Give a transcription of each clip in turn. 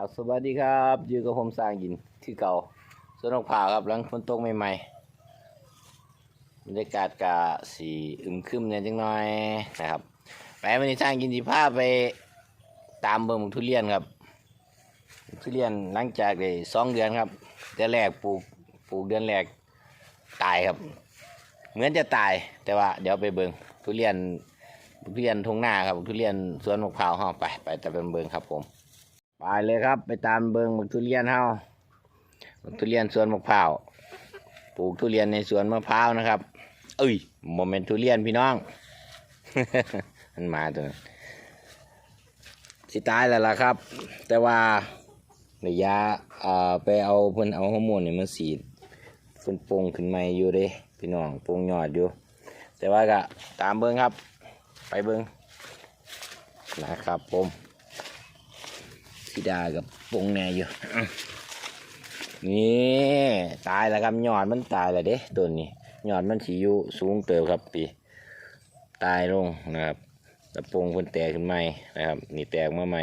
ครับสวัสดีครับอยู่กับผมสร้างยินที่เก่าสวนนกผาครับหลังฝนตกใหม่ๆบรรยากาศกะสีอึมครึมเนี่ยจังน่อยนะครับไปวันนี้สร้างยินสีผ้าไปตามเบิ่งทุเรียนครับ ทุเรียนหลังจากได้สองเดือนครับเดือนแรกปลูกปลูกเดือนแรกตายครับ เหมือนจะตายแต่ว่าเดี๋ยวไปเบิ่งทุเรียนทุเรียนทุ่งนาครับทุเรียนสวนมะพร้าวเฮาไปไปแต่เป็นเบิ่งครับผม ไปเลยครับ ไปตามเบิงบักทุเรียนเฮาบักทุเรียนสวนมะพร้าว ปลูกทุเรียนในสวนมะพร้าวนะครับ เอ้ยโมเมนทุเรียนพี่น้อง มันมาตัวนั้นสิตายแล้วล่ะครับ แต่ว่าระยะอ่าไปเอาเพิ่นเอาฮอร์โมนนี่มาสีดเพิ่นโปร่งขึ้นใหม่อยู่เด้พี่น้องโปร่งยอดอยู่ แต่ว่าก็ตามเบิงครับ ไปเบิงนะครับผม พี่ดากับปงแน่อยู่ นี่ตายแล้วครับยอดมันตายแล้วเด้ต้นนี้ยอดมันสีอยู่สูงเติบครับปีตายลงนะครับแล้วปงเพิ่นแตกขึ้นใหม่นะครับนี่แตกมาใหม่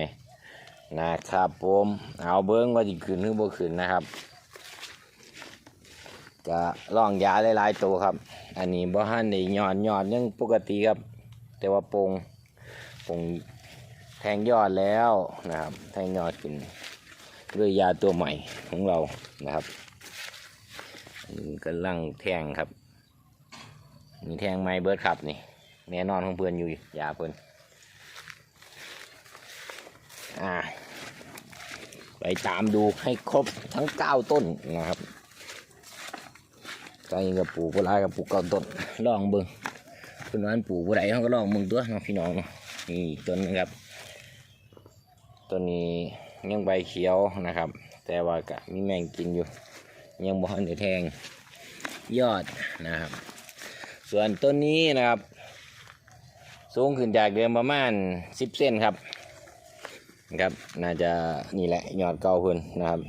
นะครับผมเอาเบิ้งว่าจะขึ้นหรือบ่ขึ้นนะครับก็ลองยาหลายๆตัวครับ อันนี้บ่ฮันได้ยอดยอดยังปกติครับ แต่ว่าปงปง แทงยอดแล้วนะครับ แทงยอดขึ้นด้วยยาตัวใหม่ของเรานะครับอันนี้กำลังแทงครับมีแทงไม้เบิร์ดครับนี่แน่นอนของเพื่อนอยู่ยาเพื่อนอ่าไปตามดูให้ครบทั้งเก้าต้นนะครับก็ยังกับปลูกโบราณกับปลูกเก้าต้นลองเบิ้งเพื่อนวันปลูกโบราณเขาก็ลองเบิ้งตัวน้องพี่น้องนี่ต้นนึงครับ ตัวนี้ยังใบเขียวนะครับ แต่ว่ากะมีแมงกินอยู่ ยังบ่ทันได้แทงยอดนะครับ ส่วนต้นนี้นะครับ สูงขึ้นจากเดิมประมาณสิบเซนครับนะครับ น่าจะนี่แหละยอดเก่าพิ่นนะครับ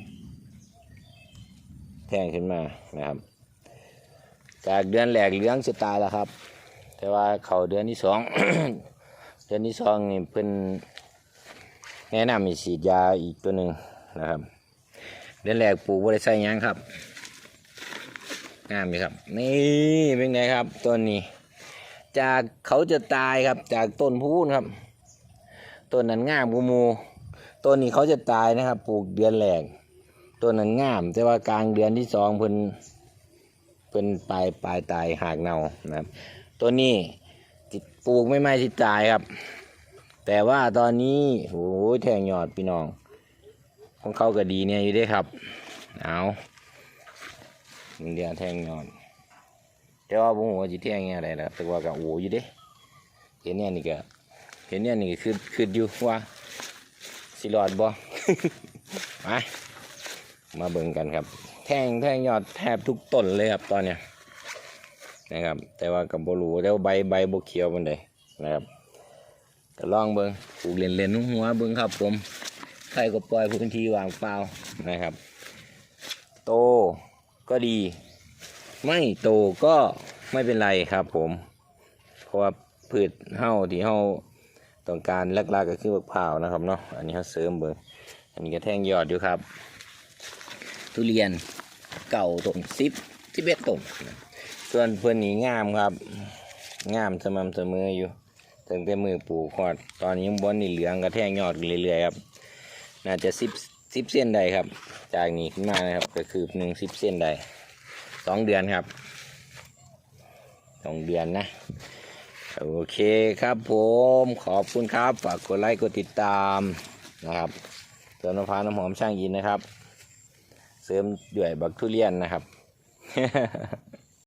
แทงขึ้นมานะครับ จากเดือนแรกเหลืองจะตายแล้วครับ แต่ว่าเขาเดือนที่สอง เดือนที่สองนี่เพิ่น แนะนำมีฉีดยาอีกตัวหนึ่งนะครับเดือนแรกปลูกบริใส่ยังครับงามไหมครับ นี่เป็นไงครับต้นนี้ จากเขาจะตายครับ จากต้นพูนครับต้นนั้นงามกูมูต้นนี้เขาจะตายนะครับ ปลูกเดือนแรกต้นนั้นงาม แต่ว่ากลางเดือนที่สองเพิ่นเพิ่นปลายปลายตายหากเนานะครับต้นนี้ปลูกไม่ไม่ที่ตายครับ แต่ว่าตอนนี้โอ้ยแทงยอดพี่น้อง ของเขาก็ดีเนี่ยอยู่ด้ครับ เอาเดี๋ยวแทงยอดแต่ว่าผมว่าจะแทงเงี้ยอะไรนะแต่ว่าก็โอ้อยู่ด้เห็นเนี่ยนี่ก็เห็นเนี่ยนี่ก็คือคืออยู่ว่าสิรอดบ่มามาเบิ่งกันครับ แทงแทงยอดแทบทุกต้นเลยครับตอนเนี้ยนะครับ แต่ว่ากับบรูแต่ว่าใบใบบกเขียวมันใดนะครับ ก็ลองเบิ้งปลูกเลนเลนหัวเบิ้งครับ ผมใครก็ปล่อยพื้นที่ว่างเปล่านะครับ โตก็ดี ไม่โตก็ไม่เป็นไรครับผม เพราะว่าพืชเห่าที่เห่าต้องการลักๆก็คือมะพร้าวนะครับเนาะอันนี้เขาเสริมเบิ้งอันนี้ก็แท่งยอดอยู่ครับ ทุเรียนเก่าต้นสิบสิบเอ็ดต้นส่วนเพื่อนนี้งามครับ งามสม่ำเสมออยู่ ตั้งแต่มือปลูกคอด ตอนนี้บนนี่เหลืองกระแทงยอดเรื่อยๆครับน่าจะสิบสิบเส้นใดครับ จากนี้ขึ้นมานะครับ ก็คือหนึ่งสิบเส้นใดสองเดือนครับสองเดือนนะ โอเคครับผมขอบคุณครับ ฝากกดไลค์กดติดตามนะครับเติมน้ำพร้าวน้ำหอมช่างยินนะครับ เสริมด้วยบักทุเรียนนะครับ